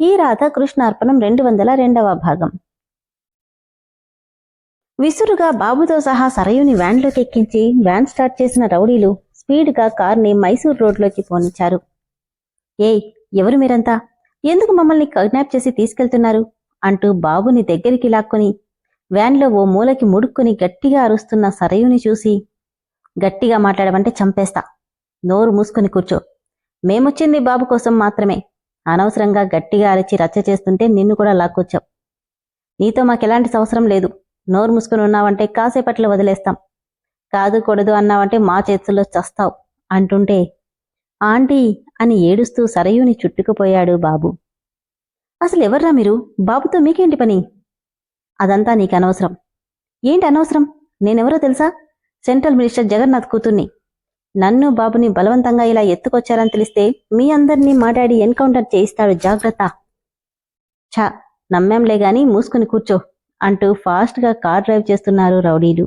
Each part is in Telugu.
ఈ రాధ కృష్ణార్పణం రెండు వందల రెండవ భాగం. విసురుగా బాబుతో సహా సరయుని వ్యాన్లోకి ఎక్కించి వ్యాన్ స్టార్ట్ చేసిన రౌడీలు స్పీడ్గా కార్ని మైసూర్ రోడ్లోకి పోనిచ్చారు. ఏయ్ ఎవరు మీరంతా? ఎందుకు మమ్మల్ని కిడ్నాప్ చేసి తీసుకెళ్తున్నారు? అంటూ బాబుని దగ్గరికి లాక్కొని వ్యాన్లో ఓ మూలకి ముడుక్కుని గట్టిగా అరుస్తున్న సరయుని చూసి గట్టిగా మాట్లాడమంటే చంపేస్తా. నోరు మూసుకుని కూర్చో. మేమొచ్చింది బాబు కోసం మాత్రమే. అనవసరంగా గట్టిగా అరిచి రచ్చ చేస్తుంటే నిన్ను కూడా లాక్కొచ్చాం నీతో మాకెలాంటి అవసరం లేదు. నోరు మూసుకుని ఉన్నావంటే కాసేపట్లో వదిలేస్తాం. కాదుకూడదు అన్నావంటే మా చేతుల్లో చస్తావు అంటుంటే ఆంటీ అని ఏడుస్తూ సరయుని చుట్టుకుపోయాడు బాబు. అసలు ఎవర్రా మీరు? బాబుతో మీకేంటి పని? అదంతా నీకు అనవసరం ఏంటి అనవసరం? నేనెవరో తెలుసా? సెంట్రల్ మినిస్టర్ జగన్నాథ్ కూతుర్ని. నన్ను బాబుని బలవంతంగా ఇలా ఎత్తుకొచ్చారని తెలిస్తే మీ అందరినీ మా డాడీ ఎన్కౌంటర్ చేయిస్తాడు జాగ్రత్త. ఛా నమ్మేంలే గాని మూసుకుని కూర్చో అంటూ ఫాస్ట్గా కార్ డ్రైవ్ చేస్తున్నారు రౌడీలు.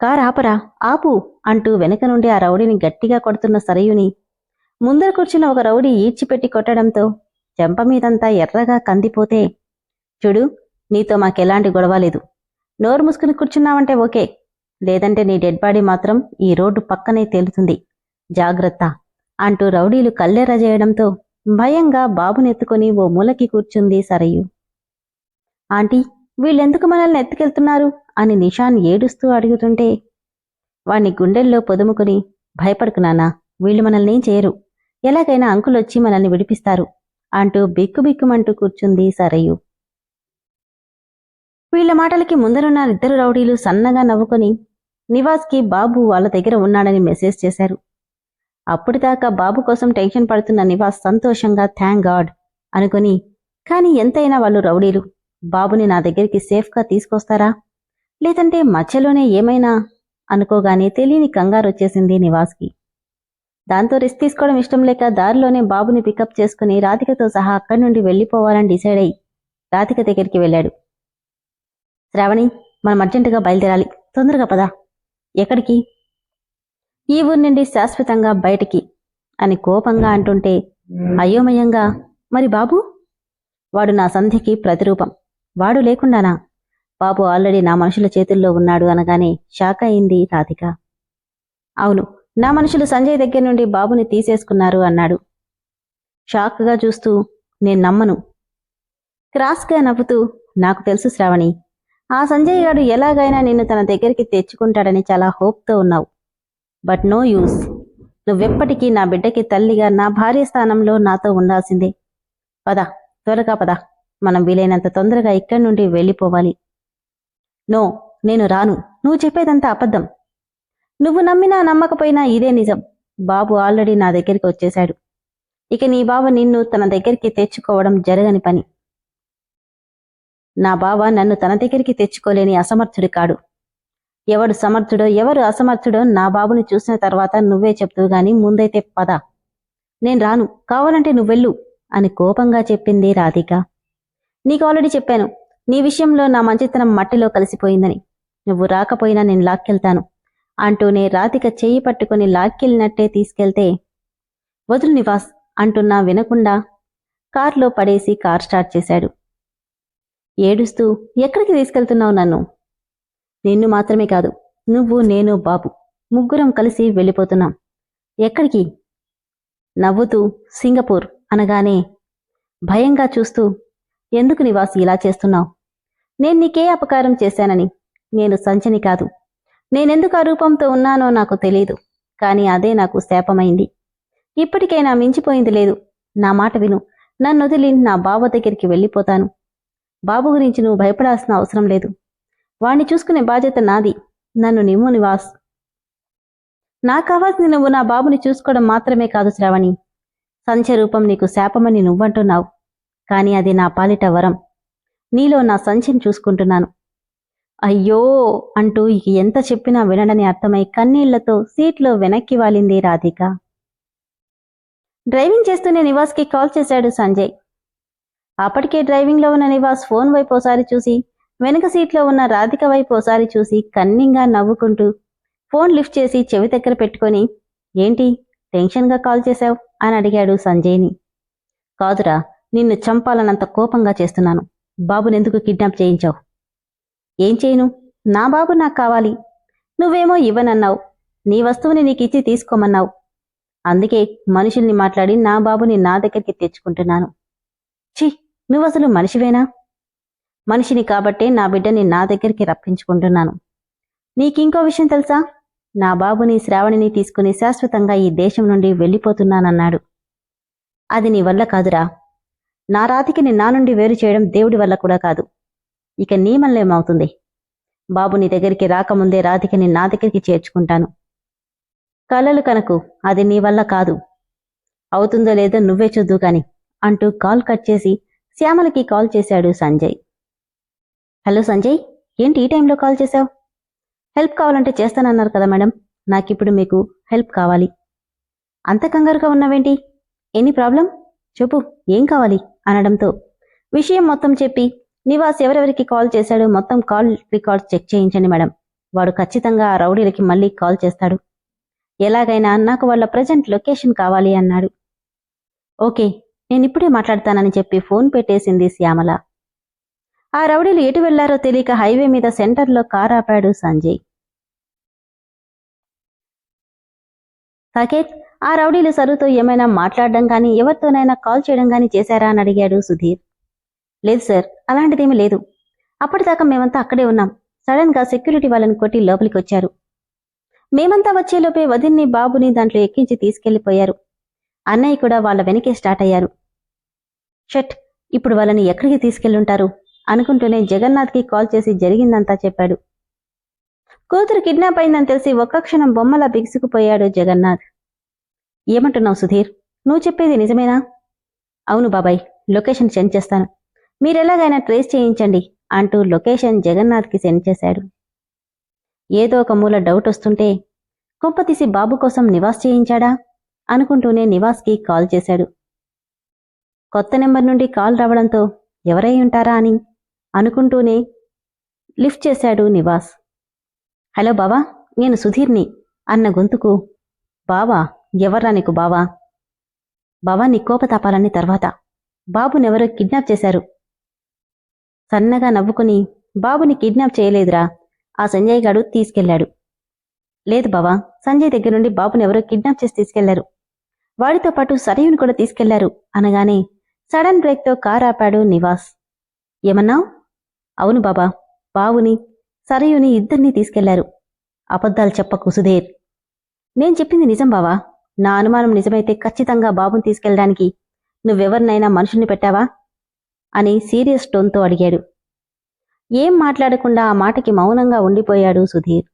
కార్ ఆపరా ఆపు అంటూ వెనక నుండి ఆ రౌడీని గట్టిగా కొడుతున్న సరయుని. ముందర కూర్చున్న ఒక రౌడీ ఈడ్చిపెట్టి కొట్టడంతో చెంప మీదంతా ఎర్రగా కందిపోతే చూడు నీతో మాకెలాంటి గొడవ లేదు. నోరు మూసుకుని కూర్చున్నావంటే ఓకే లేదంటే నీ డెడ్ బాడీ మాత్రం ఈ రోడ్డు పక్కనే తేలుతుంది. జాగ్రత్త! అంటూ రౌడీలు కల్లెర చేయడంతో భయంగా బాబునెత్తుకుని ఓ మూలకి కూర్చుంది సరయు. ఆంటీ వీళ్ళెందుకు మనల్ని ఎత్తుకెళ్తున్నారు? అని నిషాన్ ఏడుస్తూ అడుగుతుంటే వాణ్ణి గుండెల్లో పొదుముకుని భయపడుకున్నానా వీళ్ళు మనల్నేం చేయరు. ఎలాగైనా అంకులొచ్చి మనల్ని విడిపిస్తారు అంటూ బిక్కుబిక్కుమంటూ కూర్చుంది సరయు. వీళ్ళ మాటలకి ముందరున్న ఇద్దరు రౌడీలు సన్నగా నవ్వుకొని నివాస్కి బాబు వాళ్ళ దగ్గర ఉన్నాడని మెసేజ్ చేశారు. అప్పటిదాకా బాబు కోసం టెన్షన్ పడుతున్న నివాస్ సంతోషంగా థ్యాంక్ గాడ్ అనుకుని కానీ ఎంతైనా వాళ్ళు రౌడీలు. బాబుని నా దగ్గరికి సేఫ్గా తీసుకొస్తారా? లేదంటే మధ్యలోనే ఏమైనా? అనుకోగానే తెలియని కంగారు వచ్చేసింది నివాస్కి. దాంతో రిస్క్ తీసుకోవడం ఇష్టం లేక దారిలోనే బాబుని పికప్ చేసుకుని రాధికతో సహా అక్కడి నుండి వెళ్ళిపోవాలని డిసైడ్ అయి రాధిక దగ్గరికి వెళ్ళాడు. శ్రావణి మనం అర్జెంటుగా బయలుదేరాలి. తొందరగా పదా. ఎక్కడికి? ఈ ఊరి నుండి శాశ్వతంగా బయటికి అని కోపంగా అంటుంటే అయోమయంగా మరి బాబు వాడు నా సంధికి ప్రతిరూపం. వాడు లేకుండానా? బాబు ఆల్రెడీ నా మనుషుల చేతుల్లో ఉన్నాడు అనగానే షాక్ అయింది రాధిక. అవును నా మనుషులు సంజయ్ దగ్గర నుండి బాబుని తీసేసుకున్నారు అన్నాడు. షాక్గా చూస్తూ నేను నమ్మను. క్రాస్గా నవ్వుతూ నాకు తెలుసు శ్రావణి ఆ సంజయ్ గారు ఎలాగైనా నిన్ను తన దగ్గరికి తెచ్చుకుంటాడని చాలా హోప్తో ఉన్నావు. But no use. నువ్వెప్పటికీ నా బిడ్డకి తల్లిగా నా భార్య స్థానంలో నాతో ఉండాల్సిందే. పద త్వరగా పద. మనం వీలైనంత తొందరగా ఇక్కడి నుండి వెళ్ళిపోవాలి. నో నేను రాను. నువ్వు చెప్పేదంతా అబద్ధం. నువ్వు నమ్మినా నమ్మకపోయినా ఇదే నిజం. బాబు ఆల్రెడీ నా దగ్గరికి వచ్చేశాడు. ఇక నీ బావ నిన్ను తన దగ్గరికి తెచ్చుకోవడం జరగని పని. నా బావ నన్ను తన దగ్గరికి తెచ్చుకోలేని అసమర్థుడు కాడు. ఎవడు సమర్థుడో ఎవరు అసమర్థుడో నా బాబుని చూసిన తర్వాత నువ్వే చెప్తూ గాని ముందైతే పద. నేను రాను. కావాలంటే నువ్వెళ్ళు అని కోపంగా చెప్పింది రాధిక. నీకు ఆల్రెడీ చెప్పాను. నీ విషయంలో నా మంచితనం మట్టిలో కలిసిపోయిందని. నువ్వు రాకపోయినా నేను లాక్కెళ్తాను. అంటూనే రాధిక చెయ్యి పట్టుకుని లాక్కెళ్ళినట్టే తీసుకెళ్తే వదులు నివాస్ అంటున్నా వినకుండా కార్లో పడేసి కార్ స్టార్ట్ చేశాడు. ఏడుస్తూ ఎక్కడికి తీసుకెళ్తున్నావు నన్ను? నిన్ను మాత్రమే కాదు నువ్వు నేను బాబు. ముగ్గురం కలిసి వెళ్ళిపోతున్నాం. ఎక్కడికి? నవ్వుతూ సింగపూర్ అనగానే భయంగా చూస్తూ ఎందుకు నివాస్ ఇలా చేస్తున్నావు? నేను నీకే అపకారం చేశానని. నేను సంచని కాదు. నేనెందుకు ఆ రూపంతో ఉన్నానో నాకు తెలియదు కానీ అదే నాకు శాపమైంది. ఇప్పటికైనా మించిపోయింది లేదు. నా మాట విను. నన్ను వదిలి నా బావ దగ్గరికి వెళ్ళిపోతాను. బాబు గురించి నువ్వు భయపడాల్సిన అవసరం లేదు. వాణ్ణి చూసుకునే బాధ్యత నాది. నన్ను నిమ్ము నివాస్. నాకు కావాల్సింది నువ్వు నా బాబుని చూసుకోవడం మాత్రమే కాదు శ్రావణి. సంచ రూపం నీకు శాపమని నువ్వంటున్నావు. కానీ అది నా పాలిట వరం. నీలో నా సంచిని చూసుకుంటున్నాను. అయ్యో! అంటూ ఇక ఎంత చెప్పినా వినడని అర్థమై కన్నీళ్ళతో సీట్లో వెనక్కి వాలింది రాధిక. డ్రైవింగ్ చేస్తూనే నివాస్కి కాల్ చేశాడు సంజయ్. అప్పటికే డ్రైవింగ్లో ఉన్న నివాస్ ఫోన్ వైపు ఓసారి చూసి వెనక సీట్లో ఉన్న రాధిక వైపు ఓసారి చూసి కన్నింగా నవ్వుకుంటూ ఫోన్ లిఫ్ట్ చేసి చెవి దగ్గర పెట్టుకొని ఏంటి టెన్షన్గా కాల్ చేశావు? అని అడిగాడు సంజయ్ని. కాదురా నిన్ను చంపాలనంత కోపంగా చేస్తున్నాను. బాబునెందుకు కిడ్నాప్ చేయించావు? ఏం చేయను? నా బాబు నాకు కావాలి. నువ్వేమో ఇవ్వనన్నావు. నీ వస్తువుని నీకిచ్చి తీసుకోమన్నావు. అందుకే మనుషుల్ని మాట్లాడి నా బాబుని నా దగ్గరికి తెచ్చుకుంటున్నాను. ఛీ! నువ్వసలు మనిషివేనా? మనిషిని కాబట్టే నా బిడ్డని నా దగ్గరికి రప్పించుకుంటున్నాను. నీకింకో విషయం తెలుసా? నా బాబుని శ్రావణిని తీసుకుని శాశ్వతంగా ఈ దేశం నుండి వెళ్ళిపోతున్నానన్నాడు. అది నీ వల్ల కాదురా. నా రాతికిని నా నుండి వేరు చేయడం దేవుడి వల్ల కూడా కాదు. ఇక నీ మల్లేమవుతుంది బాబు నీ దగ్గరికి రాకముందే రాధికని నా దగ్గరికి చేర్చుకుంటాను. కలలు కనకు అది నీ వల్ల కాదు. అవుతుందో లేదో నువ్వే చూద్దు కాని అంటూ కాల్ కట్ చేసి శ్యామలకి కాల్ చేశాడు సంజయ్. హలో సంజయ్ ఏంటి ఈ టైంలో కాల్ చేశావు? హెల్ప్ కావాలంటే చేస్తానన్నారు కదా మేడం నాకిప్పుడు మీకు హెల్ప్ కావాలి. అంత కంగారుగా ఉన్నావేంటి? Any problem? చెప్పు ఏం కావాలి? అనడంతో విషయం మొత్తం చెప్పి నివాస్ ఎవరెవరికి కాల్ చేశాడో మొత్తం కాల్ రికార్డ్స్ చెక్ చేయించండి మేడం. వాడు ఖచ్చితంగా ఆ రౌడీలకి మళ్ళీ కాల్ చేస్తాడు. ఎలాగైనా నాకు వాళ్ళ ప్రజెంట్ లొకేషన్ కావాలి అన్నాడు. ఓకే నేనిప్పుడే మాట్లాడతానని చెప్పి ఫోన్ పెట్టేసింది శ్యామల. ఆ రౌడీలు ఎటు వెళ్ళారో తెలియక హైవే మీద సెంటర్లో కార్ ఆపాడు సంజయ్. సాకేత్ ఆ రౌడీలు సరుతో ఏమైనా మాట్లాడడం కానీ ఎవరితోనైనా కాల్ చేయడం కానీ చేశారా అని అడిగాడు సుధీర్. లేదు సార్ అలాంటిదేమీ లేదు. అప్పటిదాకా మేమంతా అక్కడే ఉన్నాం. సడన్గా సెక్యూరిటీ వాళ్ళని కొట్టి లోపలికి వచ్చారు మేమంతా వచ్చేలోపే వదిన్ని బాబుని దాంట్లో ఎక్కించి తీసుకెళ్ళిపోయారు అన్నయ్య కూడా వాళ్ళ వెనకే స్టార్ట్ అయ్యారు. షట్ ఇప్పుడు వాళ్ళని ఎక్కడికి తీసుకెళ్ళుంటారు? అనుకుంటూనే జగన్నాథ్కి కాల్ చేసి జరిగిందంతా చెప్పాడు. కూతురు కిడ్నాప్ అయిందని తెలిసి ఒక్క క్షణం బొమ్మలా బిగుసుకుపోయాడు జగన్నాథ్. ఏమంటున్నావు సుధీర్? నువ్వు చెప్పేది నిజమేనా? అవును బాబాయ్ లొకేషన్ సెండ్ చేస్తాను. మీరెలాగైనా ట్రేస్ చేయించండి అంటూ లొకేషన్ జగన్నాథ్కి సెండ్ చేశాడు. ఏదో ఒక మూల డౌట్ వస్తుంటే కొంపతీసి బాబు కోసం నివాస్ చేయించాడా? అనుకుంటూనే నివాస్కి కాల్ చేశాడు. కొత్త నెంబర్ నుండి కాల్ రావడంతో ఎవరై ఉంటారా అని అనుకుంటూనే లిఫ్ట్ చేశాడు నివాస్. హలో బావా నేను సుధీర్ని అన్న గొంతుకు బావా ఎవర్రా నీకు బావా? బావా నీ కోపతాపాలన్నీ తర్వాత. బాబునెవరో కిడ్నాప్ చేశారు. సన్నగా నవ్వుకుని బాబుని కిడ్నాప్ చేయలేదురా ఆ సంజయ్ గాడు తీసుకెళ్ళాడు లేదు బావా సంజయ్ దగ్గర నుండి బాబునెవరో కిడ్నాప్ చేసి తీసుకెళ్ళారు. వాడితో పాటు సరయుని కూడా తీసుకెళ్ళారు. అనగానే సడన్ బ్రేక్తో కార్ ఆపాడు నివాస్. ఏమన్నావు? అవును బాబా బావుని సరయుని ఇద్దరినీ తీసుకెళ్ళారు. అబద్ధాలు చెప్పకు సుధీర్. నేను చెప్పింది నిజం బావా. నా అనుమానం నిజమైతే ఖచ్చితంగా బాబుని తీసుకెళ్ళడానికి నువ్వెవరినైనా మనుషుల్ని పెట్టావా? అని సీరియస్ టోన్తో అడిగాడు. ఏం మాట్లాడకుండా ఆ మాటకి మౌనంగా ఉండిపోయాడు సుధీర్.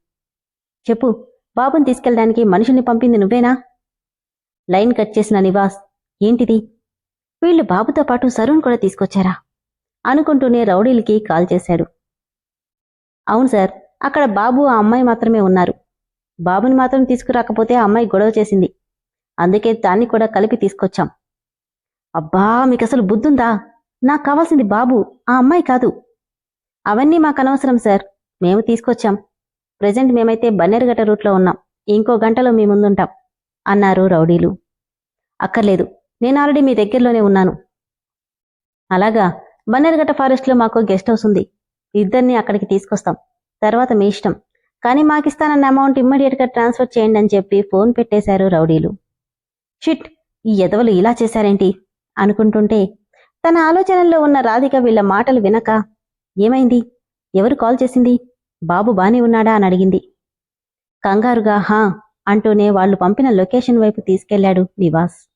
చెప్పు బాబుని తీసుకెళ్ళడానికి మనుషుల్ని పంపింది నువ్వేనా? లైన్ కట్ చేసిన నివాస్ ఏంటిది? వీళ్ళు బాబుతో పాటు సరూన్ కూడా తీసుకొచ్చారా? అనుకుంటూనే రౌడీలకి కాల్ చేశాడు. అవును సార్ అక్కడ బాబు ఆ అమ్మాయి మాత్రమే ఉన్నారు. బాబుని మాత్రం తీసుకురాకపోతే ఆ అమ్మాయి గొడవ చేసింది. అందుకే దాన్ని కూడా కలిపి తీసుకొచ్చాం. అబ్బా మీకు అసలు బుద్ధుందా? నాకు కావాల్సింది బాబు ఆ అమ్మాయి కాదు. అవన్నీ మాకు అనవసరం సార్ మేము తీసుకొచ్చాం. ప్రజెంట్ మేమైతే బన్నేరుగట్ట రూట్లో ఉన్నాం. ఇంకో గంటలో మీ ముందుంటాం. అన్నారు రౌడీలు. అక్కర్లేదు నేను ఆల్రెడీ మీ దగ్గరలోనే ఉన్నాను. అలాగా బన్నేరుగట్ట ఫారెస్ట్లో మాకు గెస్ట్ హౌస్ ఉంది. ఇద్దరిని అక్కడికి తీసుకొస్తాం. తర్వాత మీ ఇష్టం. కానీ మాకిస్తానన్న అమౌంట్ ఇమ్మీడియట్గా ట్రాన్స్ఫర్ చేయండి అని చెప్పి ఫోన్ పెట్టేశారు రౌడీలు. షిట్ ఈ ఎదవలు ఇలా చేశారేంటి? అనుకుంటుంటే తన ఆలోచనల్లో ఉన్న రాధిక వీళ్ళ మాటలు వినక ఏమైంది? ఎవరు కాల్ చేసింది? బాబు బానే ఉన్నాడా? అని అడిగింది. కంగారుగా హా అంటూనే వాళ్ళు పంపిన లొకేషన్ వైపు తీసుకెళ్ళాడు నివాస్.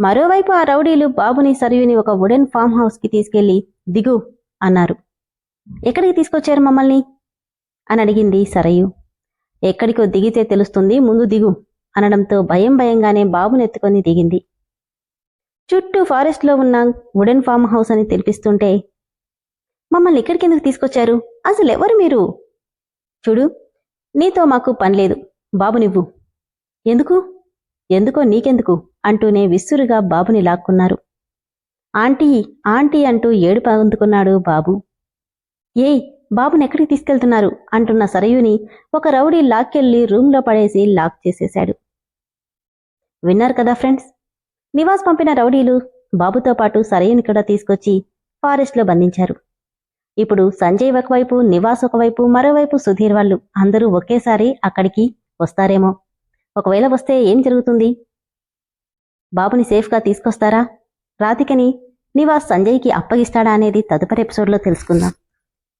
మరోవైపు ఆ రౌడీలు బాబుని సరియుని ఒక వుడెన్ ఫామ్ హౌస్కి తీసుకెళ్ళి దిగు అన్నారు. ఎక్కడికి తీసుకొచ్చారు మమ్మల్ని? అని అడిగింది సరయు. ఎక్కడికో దిగితే తెలుస్తుంది ముందు దిగు అనడంతో భయం భయంగానే బాబునెత్తుకొని దిగింది. చుట్టూ ఫారెస్ట్లో ఉన్న వుడెన్ ఫామ్ హౌస్ అని తెలిపిస్తుంటే మమ్మల్ని ఇక్కడికి ఎందుకు తీసుకొచ్చారు? అసలు ఎవరు మీరు? చూడు నీతో మాకు పనిలేదు బాబు నువ్వు. ఎందుకు? ఎందుకో నీకెందుకు? అంటూనే విస్సురుగా బాబుని లాక్కున్నారు. ఆంటీ ఆంటీ అంటూ ఏడు అందుకున్నాడు బాబు. ఏయ్ బాబుని ఎక్కడికి తీసుకెళ్తున్నారు? అంటున్న సరయుని ఒక రౌడీ లాక్కెళ్ళి రూంలో పడేసి లాక్ చేసేశాడు. విన్నారు కదా ఫ్రెండ్స్? నివాస్ పంపిన రౌడీలు బాబుతో పాటు సరయుని కూడా తీసుకొచ్చి ఫారెస్ట్లో బంధించారు. ఇప్పుడు సంజయ్ ఒకవైపు నివాస్ ఒకవైపు మరోవైపు సుధీర్ వాళ్ళు అందరూ ఒకేసారి అక్కడికి వస్తారేమో. ఒకవేళ వస్తే ఏం జరుగుతుంది? బాబుని సేఫ్గా తీసుకొస్తారా? రాధికని నివాస్ సంజయ్కి అప్పగిస్తాడా అనేది తదుపరి ఎపిసోడ్లో తెలుసుకుందాం.